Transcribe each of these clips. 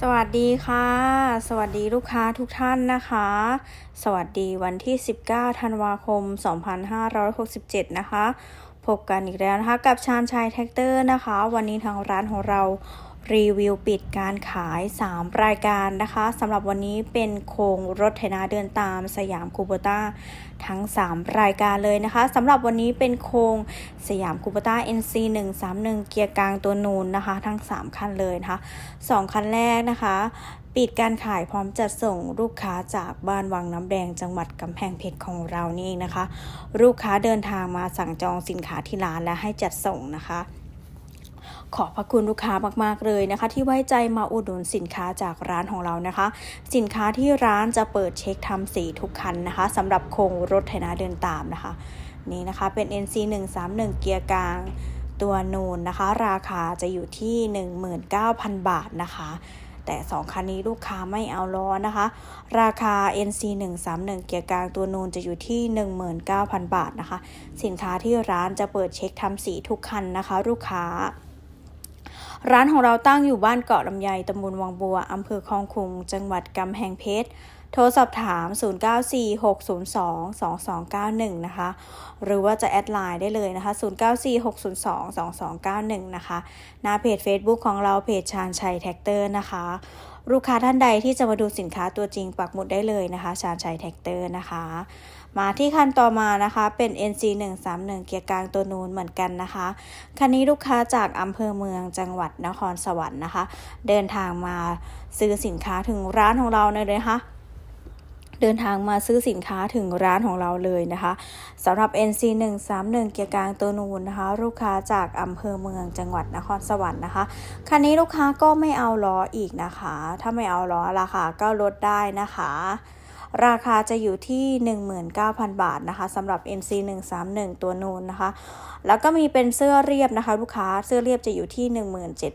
สวัสดีค่ะ สวัสดีลูกค้าทุกท่านนะคะ สวัสดีวันที่ 19 ธันวาคม 2567 นะคะ พบกันอีกแล้วนะคะ กับชาญชัยแท็กเตอร์นะคะ วันนี้ทางร้านของเรา รีวิวปิดการขาย 3 รายการนะคะสำหรับวันนี้เป็นโครงรถไถนาเดินตามสยามคูโบต้าทั้ง 3 รายการเลยนะคะสำหรับวันนี้เป็นโครงสยามคูโบต้า NC 131เกียร์กลางตัวนูนนะคะ ทั้ง 3 คันเลยนะคะ 2 คันแรกนะคะปิดการขายพร้อมจัดส่งลูกค้าจากบ้านวังน้ำแดงจังหวัดกำแพงเพชรของเรานี่เองนะคะ ลูกค้าเดินทางมาสั่งจองสินค้าที่ร้านและให้จัดส่งนะคะ ขอบพระคุณลูกค้ามากๆเลยนะคะ ที่ไว้ใจมาอุดหนุนสินค้าจากร้านของเรานะคะ สินค้าที่ร้านจะเปิดเช็คทำสีทุกคันนะคะสำหรับโครงรถไถนาเดินตามนะคะ นี่นะคะเป็น NC 131เกียร์กลางตัวนูนนะคะ ราคาจะอยู่ที่ 19,000 บาทนะคะแต่ 2 คันนี้ลูกค้าไม่เอาล้อนะคะ ราคา NC 131เกียร์กลางตัวนูนจะอยู่ที่ 19,000 บาทนะคะ สินค้าที่ร้านจะเปิดเช็คทำสีทุกคันนะคะ ลูกค้า ร้านของเราตั้งอยู่บ้านเกาะลำไยตำบลวังบัวอำเภอคลองคุง จังหวัดกำแพงเพชร โทรสอบถาม 0946022291 นะคะ หรือว่าจะแอดไลน์ได้เลยนะคะ 0946022291 นะคะ หน้าเพจ Facebook ของเราเพจชาญชัยแท็กเตอร์นะคะ ลูกค้าท่านใดที่จะมาดูสินค้าตัวจริงปักหมุดได้เลยนะคะ ชาญชัยแท็กเตอร์นะคะ มาที่คันต่อมานะคะเป็น NC 131เกียร์กลางตัวนูนเหมือนกันนะคะ คันนี้ลูกค้าจากอำเภอเมืองจังหวัดนครสวรรค์นะคะ เดินทางมาซื้อสินค้าถึงร้านของเราเลยนะคะเดินทางมาซื้อสินค้าถึงร้านของเราเลยนะคะสำหรับ NC 131เกียร์กลางตัวนูนนะคะ ลูกค้าจากอำเภอเมืองจังหวัดนครสวรรค์นะคะ คันนี้ลูกค้าก็ไม่เอาล้ออีกนะคะ ถ้าไม่เอาล้อราคาก็ลดได้นะคะ ราคาจะอยู่ที่ 19,000 บาทนะคะสำหรับ NC 131ตัวนูนนะคะ แล้วก็มีเป็นเสื้อเรียบนะคะ ลูกค้าเสื้อเรียบจะอยู่ที่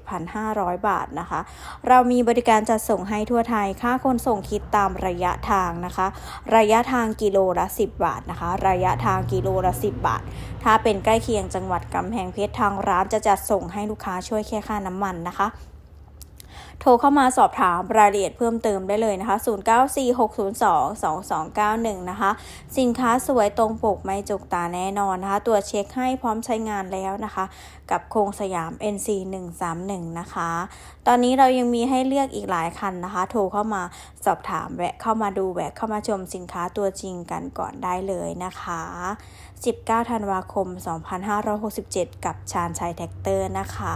17,500 บาทนะคะ เรามีบริการจัดส่งให้ทั่วไทย ค่าขนส่งคิดตามระยะทางนะคะ ระยะทางกิโลละ 10 บาทนะคะ ระยะทางกิโลละ 10 บาท ถ้าเป็นใกล้เคียงจังหวัดกำแพงเพชรทางร้านจะจัดส่งให้ลูกค้าช่วยแค่ค่าน้ำมันนะคะ โทรเข้ามาสอบถามรายละเอียดเพิ่มเติมได้เลยนะคะ 0946022291 นะคะ สินค้าสวยตรงปกไม่จุกตาแน่นอนนะคะตรวเช็คให้พร้อมใช้งานแล้วนะคะ กับโครงสยาม NC 131นะคะ ตอนนี้เรายังมีให้เลือกอีกหลายคันนะคะ โทรเข้ามาสอบถามแวะเข้ามาดูแวะเข้ามาชมสินค้าตัวจริงกันก่อนได้เลยนะคะ 19 ธันวาคม 2567 กับชาญชัยแท็กเตอร์นะคะ